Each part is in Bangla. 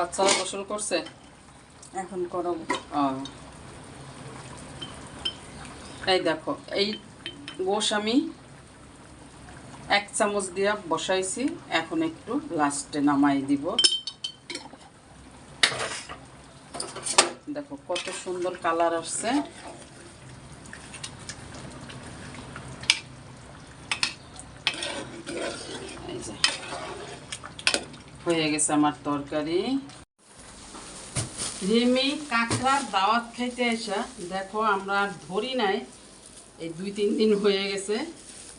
বাচ্চারা গোসল করছে? এখন করো এই দেখো এই গোস আমি এক চামচ দিয়া বসাইছি এখন একটু লাস্টে নামাই দিব। দেখো কত সুন্দর কালার আসছে। হয়ে গেছে আমার তরকারি। রিমি কাঁকড়ার দাওয়াত খাইতে আসা দেখো আমরা ধরি নাই। এই দুই তিন দিন হয়ে গেছে।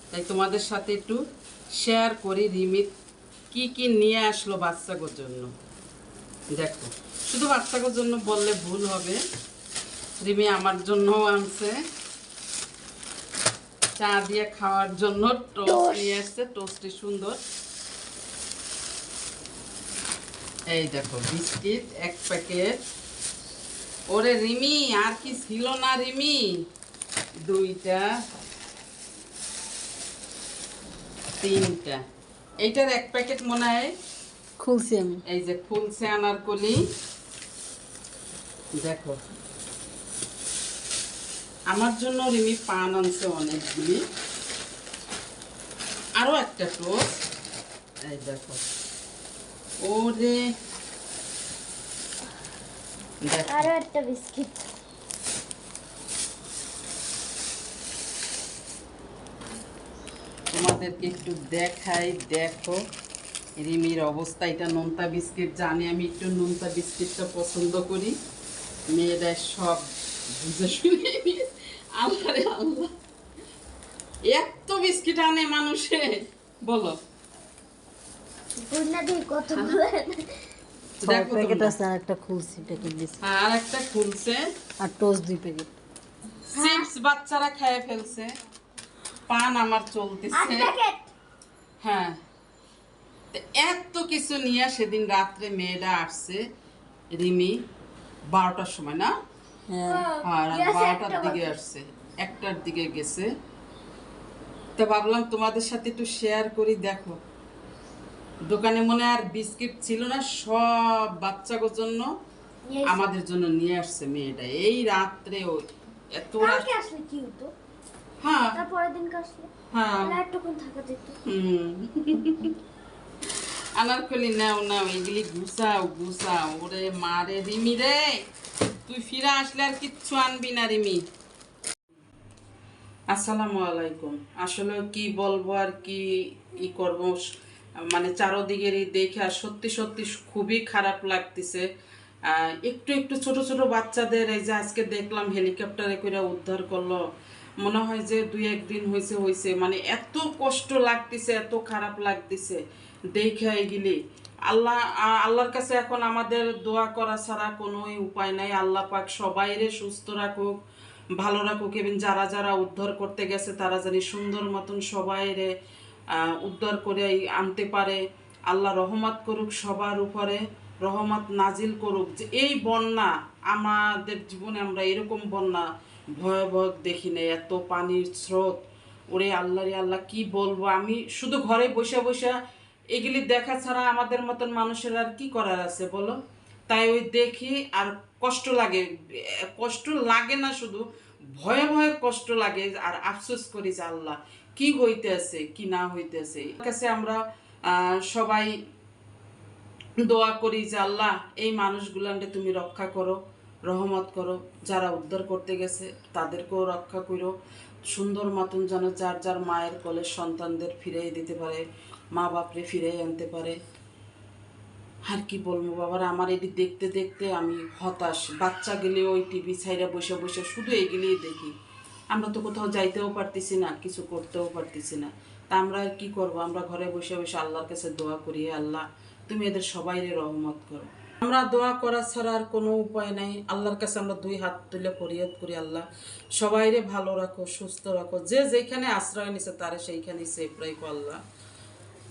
তাই তোমাদের সাথে একটু শেয়ার করি রিমি কি কি নিয়ে আসলো বাচ্চাগুলোর জন্য। দেখো শুধু বাচ্চাগুলোর জন্য বললে ভুল হবে। রিমি আমার জন্যও আনছে। চা দিয়ে খাওয়ার জন্য টোস্ট নিয়ে আসছে টোস্টটি সুন্দর। এই দেখো বিস্কিট এক প্যাকেট। ওরে রিমি আর কি ছিল না রিমি? দুইটা তিনটা। এইটার এক প্যাকেট মনে হয়? খুলছি আমি। এই যে ফুলছে আনারকলি দেখো। আমার জন্য রিমি পান আনছে অনেকগুলি। আরও একটা টোস্ট। এই দেখো। ওরে। আরও একটা বিস্কিট। তোমাদেরকে একটু দেখাই দেখো। রিমির অবস্থা এটা নোনতা বিস্কিট জানি আমি একটু নোনতা বিস্কিটটা পছন্দ করি। মেয়েরা সব বুঝে শুনে আল্লাহ আল্লাহ। এত বিস্কিট আনে মানুষে। বলো পূর্ণা দিয়ে কতগুলো ছয় দেখো প্যাকেট আছে আর একটা খুলছি প্যাকেট দিছি। আর একটা খুলছে। আর টোস্ট দুই প্যাকেট চিপস বাচ্চারা খেয়ে ফেলছে। পান আমার চলতেছে। হ্যাঁ। এত কিছু নিয়ে সেদিন রাত্রে মেয়েরা আসছে রিমি বারোটার সময় না? হ্যাঁ। হ্যাঁ বারোটার দিকে আসছে একটার দিকে গেছে। তো ভাবলাম তোমাদের সাথে একটু শেয়ার করি দেখো। দোকানে মনে আর বিস্কিট ছিল না সব বাচ্চাগুলোর জন্য আমাদের জন্য নিয়ে আসছে মেয়েটা। এই রাত্রে ও এত রাত আসলে কি হতো? হ্যাঁ। তারপরের দিন আসলে? হ্যাঁ। একটুক্ষণ থাকা যেত। আনারকলি নাও নাও এগুলি গুছাও গুছাও। ওরে মারে রিমি রে তুই ফিরে আসলে আর কিচ্ছু আনবি না রিমি। আসসালামু আলাইকুম। আসলে কি বলব আর কি ই করব? মানে চারোদিকেরই দেখে আর সত্যি সত্যি খুবই খারাপ লাগতেছে। একটু একটু ছোট ছোট বাচ্চাদের এই যে আজকে দেখলাম হেলিকপ্টারে করে উদ্ধার করল, মনে হয় যে দুই একদিন হয়েছে হয়েছে মানে এত কষ্ট লাগতেছে, এত খারাপ লাগতেছে দেখে এগুলি। আল্লাহ আল্লাহর কাছে এখন আমাদের দোয়া করা ছাড়া কোনো উপায় নাই। আল্লাহ পাক সবাইরে সুস্থ রাখুক, ভালো রাখুক। এবং যারা যারা উদ্ধার করতে গেছে, তারা জানি সুন্দর মতন সবাইরে উদ্ধার করে আনতে পারে। আল্লাহ রহমত করুক সবার উপরে, রহমত নাজিল করুক। যে এই বন্যা, আমাদের জীবনে আমরা এরকম বন্যা ভয়াবহ দেখি নাই। এত পানির স্রোত। ওরে আল্লাহ রে আল্লাহ, কি বলব? আমি শুধু ঘরে বসে বসে এগুলি দেখা ছাড়া আমাদের মতন মানুষের আর কি করার আছে বলো? তাই ওই দেখি আর কষ্ট লাগে। কষ্ট লাগে না শুধু ভয়ে ভয়ে কষ্ট লাগে আর আফসোস করি যে আল্লাহ, কি হইতেছে, কি না হইতেছে? কাছে আমরা সবাই দোয়া করি যে, আল্লাহ, এই মানুষগুলাকে তুমি রক্ষা করো, রহমত করো। যারা উদ্ধার করতে গেছে, তাদেরকেও রক্ষা করো সুন্দর মতন যেন যার যার মায়ের কোলে সন্তানদের ফিরিয়ে দিতে পারে মা বাপরে ফিরিয়ে আনতে পারে। আর কি বলব বাবার, আমার এটি দেখতে দেখতে আমি হতাশ। বাচ্চা গেলে ওই টিভি ছাইরা বসে বসে শুধু এগুলিই দেখি। আমরা তো কোথাও যাইতেও পারতেছি না, কিছু করতেও পারতেছি না। তা আমরা আর কি করব? আমরা ঘরে বসে বসে আল্লাহর কাছে দোয়া করি আল্লাহ, তুমি এদের সবাইরে রহমত করো। আমরা দোয়া করা ছাড়া আর কোনো উপায় নাই। আল্লাহর কাছে আমরা দুই হাত তুলে ফরিয়াদ করি, আল্লাহ, সবাইরে ভালো রাখো, সুস্থ রাখো। যে যেখানে আশ্রয় নিছে তারা সেইখানেই সেফ রাখো, আল্লাহ।